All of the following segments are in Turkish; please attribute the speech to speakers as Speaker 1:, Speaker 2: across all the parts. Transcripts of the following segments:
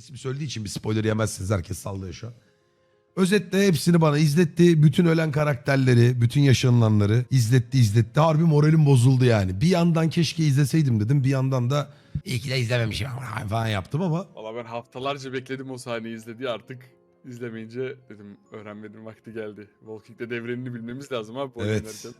Speaker 1: İsmi söylediği için bir spoiler yemezsiniz. Herkes sallıyor şu an. Özetle hepsini bana izletti. Bütün ölen karakterleri, bütün yaşanılanları izletti izletti. Harbi moralim bozuldu yani. Bir yandan keşke izleseydim dedim. Bir yandan da iyi ki de izlememişim falan yaptım ama.
Speaker 2: Valla ben haftalarca bekledim o sahneyi izledi artık. izlemeyince dedim öğrenmedim vakti geldi. Walking Dead evrenini bilmemiz lazım abi bu
Speaker 1: Evet.
Speaker 2: oynarken.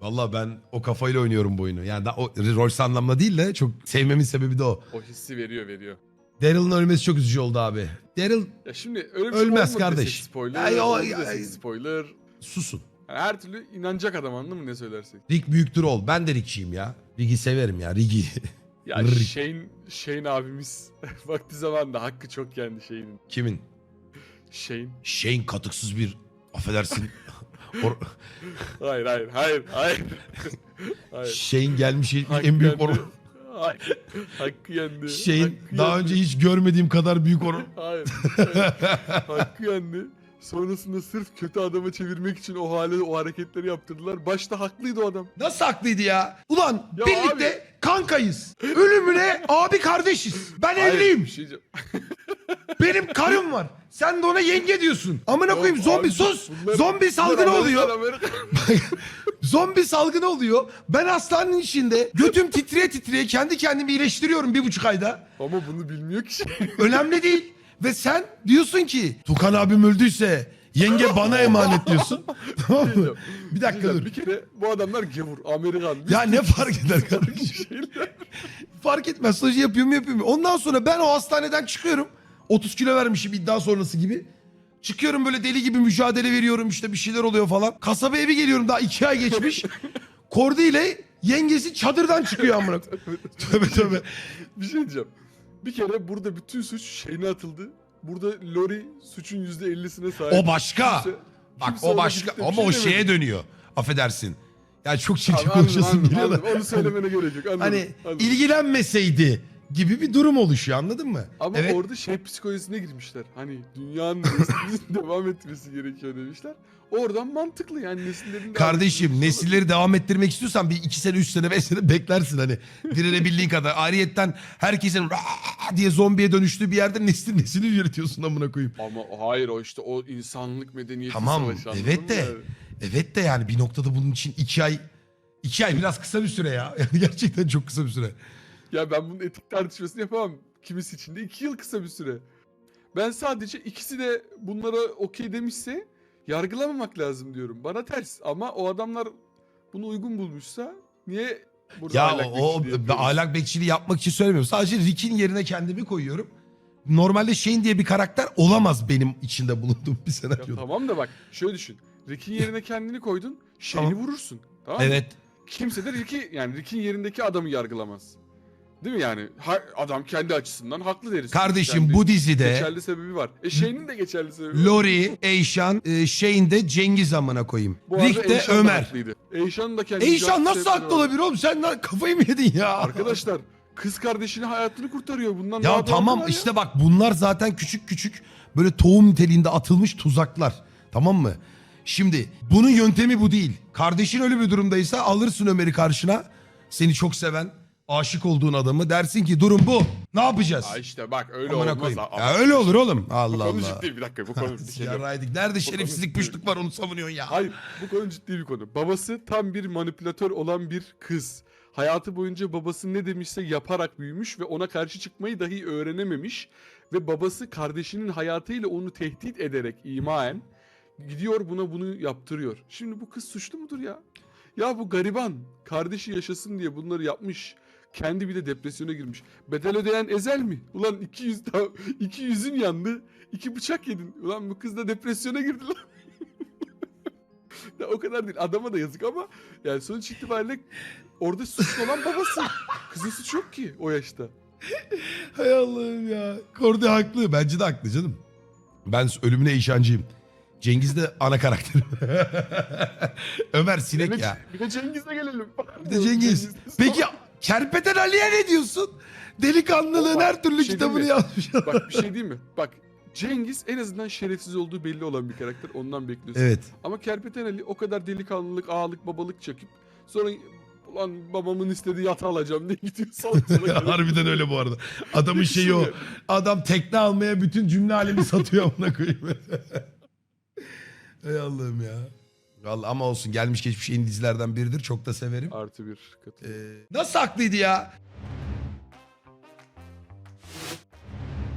Speaker 1: Valla ben o kafayla oynuyorum bu oyunu. Yani da o rol anlamda değil de çok sevmemin sebebi de o.
Speaker 2: O hissi veriyor veriyor.
Speaker 1: Daryl'ın ölmesi çok üzücü oldu abi. Daryl
Speaker 2: Ya şimdi öyle bir
Speaker 1: Ölmez
Speaker 2: şey olmadı
Speaker 1: kardeş.
Speaker 2: desek spoiler.
Speaker 1: Ya, o-
Speaker 2: desek spoiler.
Speaker 1: susun.
Speaker 2: Yani her türlü inanacak adam anladın mı ne söylersek.
Speaker 1: Rick büyüktür ol. Ben de Rick'çiyim ya. Rick'i severim ya. Rick'i.
Speaker 2: Ya
Speaker 1: Rick.
Speaker 2: Shane, Shane abimiz vakti zamanında hakkı çok yendi Shane'in.
Speaker 1: Kimin?
Speaker 2: Shane.
Speaker 1: Shane katıksız bir affedersin. Or-
Speaker 2: Hayır hayır hayır hayır. hayır.
Speaker 1: Shane gelmiş en büyük
Speaker 2: yendi.
Speaker 1: or-
Speaker 2: Hayır. Hakkı yendi.
Speaker 1: Shane
Speaker 2: Hakkı
Speaker 1: daha
Speaker 2: yendi.
Speaker 1: önce hiç görmediğim kadar büyük or-
Speaker 2: Hayır. Hakkı yendi. Sonrasında sırf kötü adama çevirmek için o hale o hareketleri yaptırdılar. Başta haklıydı o adam.
Speaker 1: Nasıl haklıydı ya? Ulan
Speaker 2: Ya
Speaker 1: birlikte kankayız. Ölümüne abi kardeşiz. Ben
Speaker 2: Hayır,
Speaker 1: evliyim.
Speaker 2: bir şey diyeceğim.
Speaker 1: Benim karım var. Sen de ona yenge diyorsun. Amına koyayım zombi
Speaker 2: abi,
Speaker 1: sus.
Speaker 2: bunlar-
Speaker 1: zombi
Speaker 2: bunlar
Speaker 1: salgını
Speaker 2: Amerikan,
Speaker 1: oluyor.
Speaker 2: Amerikan.
Speaker 1: Zombi salgını oluyor. Ben hastanenin içinde götüm titreye titreye kendi kendimi iyileştiriyorum bir buçuk ayda.
Speaker 2: Ama bunu bilmiyor ki.
Speaker 1: Önemli değil. Ve sen diyorsun ki Tukan abim öldüyse yenge bana emanet diyorsun. tamam mı? Bir dakika dur.
Speaker 2: Bir kere bu adamlar gavur, Amerikan. Biz
Speaker 1: Ya ne fark eder kardeşim?
Speaker 2: Şeyler.
Speaker 1: Fark etmez. Stajı yapıyor mu yapıyor mu? Ondan sonra ben o hastaneden çıkıyorum. 30 kilo vermişim iddia sonrası gibi. Çıkıyorum böyle deli gibi mücadele veriyorum işte bir şeyler oluyor falan. Kasaba evi geliyorum daha iki ay geçmiş. Kordi ile yengesi çadırdan çıkıyor amına. tövbe tövbe.
Speaker 2: bir şey diyeceğim. Bir kere burada bütün suç şeyine atıldı. Burada Lori suçun %50'sine sahip.
Speaker 1: O başka.
Speaker 2: Kimse-
Speaker 1: Bak
Speaker 2: kimse
Speaker 1: o
Speaker 2: ona
Speaker 1: başka
Speaker 2: gidip de bir
Speaker 1: ama
Speaker 2: şey
Speaker 1: o
Speaker 2: demedi.
Speaker 1: şeye dönüyor. Affedersin. Ya çok çirkin
Speaker 2: Tamam, anladım,
Speaker 1: konuşasın
Speaker 2: anladım,
Speaker 1: geliyor da.
Speaker 2: anladım. Onu söylemene gerek yok. Anladım,
Speaker 1: Hani
Speaker 2: anladım.
Speaker 1: ilgilenmeseydi gibi bir durum oluşuyor anladın mı?
Speaker 2: Ama
Speaker 1: evet.
Speaker 2: orada şey psikolojisine girmişler. Hani dünyanın devam etmesi gerekiyor demişler. Oradan mantıklı yani nesillerin
Speaker 1: Kardeşim nesilleri devam ettirmek istiyorsan bir iki sene, üç sene, beş sene beklersin hani. Direnebildiğin kadar. Ayrıyetten herkesin diye zombiye dönüştüğü bir yerde nesil nesili yürütüyorsun amına koyayım.
Speaker 2: Ama hayır o işte o insanlık medeniyeti
Speaker 1: Tamam
Speaker 2: savaşı
Speaker 1: evet de
Speaker 2: yani?
Speaker 1: evet de yani bir noktada bunun için iki ay iki ay biraz kısa bir süre ya. Yani gerçekten çok kısa bir süre.
Speaker 2: Ya ben bunun etik tartışmasını yapamam. Kimisi için de iki yıl kısa bir süre. Ben sadece ikisi de bunlara okey demişse yargılamamak lazım diyorum. Bana ters ama o adamlar bunu uygun bulmuşsa niye burada
Speaker 1: Ya
Speaker 2: ahlak
Speaker 1: o, o ahlak bekçiliği yapmak için söylemiyorum. Sadece Rick'in yerine kendimi koyuyorum. Normalde Shane diye bir karakter olamaz benim içinde bulunduğum bir
Speaker 2: Ya
Speaker 1: senaryoda.
Speaker 2: tamam da bak şöyle düşün. Rick'in yerine kendini koydun. Şeyini
Speaker 1: Tamam.
Speaker 2: vurursun. Tamam mı?
Speaker 1: Evet.
Speaker 2: Kimse de Rick'i yani Rick'in yerindeki adamı yargılamaz. Değil mi yani? Ha- adam kendi açısından haklı deriz.
Speaker 1: Kardeşim
Speaker 2: Kendi
Speaker 1: bu dizide
Speaker 2: geçerli sebebi var. E Shane'in de geçerli sebebi var.
Speaker 1: Lori, Eyşan, e, Shane de Cengiz amına koyayım.
Speaker 2: Bu
Speaker 1: Rick de
Speaker 2: Eyşan da
Speaker 1: Ömer.
Speaker 2: haklıydı. Eyşan da kendi
Speaker 1: Eyşan nasıl haklı
Speaker 2: var.
Speaker 1: olabilir oğlum? Sen lan kafayı mı yedin ya?
Speaker 2: Arkadaşlar kız kardeşinin hayatını kurtarıyor. Bundan daha
Speaker 1: Ya
Speaker 2: doğal
Speaker 1: tamam
Speaker 2: var ya?
Speaker 1: işte bak bunlar zaten küçük küçük böyle tohum niteliğinde atılmış tuzaklar. Tamam mı? Şimdi bunun yöntemi bu değil. Kardeşin öyle bir durumdaysa alırsın Ömer'i karşına. Seni çok seven, aşık olduğun adamı dersin ki durum bu. Ne yapacağız?
Speaker 2: Ha işte bak öyle
Speaker 1: Amına
Speaker 2: olmaz.
Speaker 1: koyayım. Ya öyle olur oğlum.
Speaker 2: bu
Speaker 1: Allah
Speaker 2: konu
Speaker 1: Allah.
Speaker 2: ciddi bir dakika bu konu yok.
Speaker 1: Yarraydık. Nerede şerefsizlik püşlük var onu savunuyorsun ya.
Speaker 2: Hayır bu konu ciddi bir konu. Babası tam bir manipülatör olan bir kız. Hayatı boyunca babası ne demişse yaparak büyümüş ve ona karşı çıkmayı dahi öğrenememiş. Ve babası kardeşinin hayatıyla onu tehdit ederek imaen gidiyor buna bunu yaptırıyor. Şimdi bu kız suçlu mudur ya? Ya bu gariban kardeşi yaşasın diye bunları yapmış. Kendi bile depresyona girmiş. Bedel ödeyen ezel mi? Ulan iki, yüz, iki yüzün yandı. iki bıçak yedin. Ulan bu kız da depresyona girdi lan. Ya o kadar değil. Adama da yazık ama yani sonuç itibariyle orada suçlu olan babası. Kızın suçu yok ki o yaşta.
Speaker 1: Hay Allah'ım ya. Kordi haklı. Bence de haklı canım. Ben ölümüne işancıyım. Cengiz de ana karakter. Ömer sinek
Speaker 2: Bir de-
Speaker 1: ya.
Speaker 2: Bir de Cengiz'e gelelim.
Speaker 1: Bir de Cengiz. Peki Kerpeten Ali'ye ne diyorsun? Delikanlılığın
Speaker 2: Baba,
Speaker 1: her türlü
Speaker 2: bir şey
Speaker 1: kitabını
Speaker 2: diyeyim mi?
Speaker 1: yazmış.
Speaker 2: Bak bir şey diyeyim mi? Bak Cengiz en azından şerefsiz olduğu belli olan bir karakter. Ondan bekliyorsun.
Speaker 1: evet.
Speaker 2: Ama Kerpeten Ali o kadar delikanlılık, ağalık, babalık çakıp sonra Ulan babamın istediği yatağı alacağım diye gidiyor salak salak.
Speaker 1: Harbiden öyle bu arada. Adamın şeyi o. Adam tekne almaya bütün cümle halini satıyor amına koyayım. Ey Allah'ım ya. Vallahi ama olsun gelmiş geçmiş en dizilerden biridir. Çok da severim.
Speaker 2: Artı bir katı.
Speaker 1: Ee, nasıl haklıydı ya?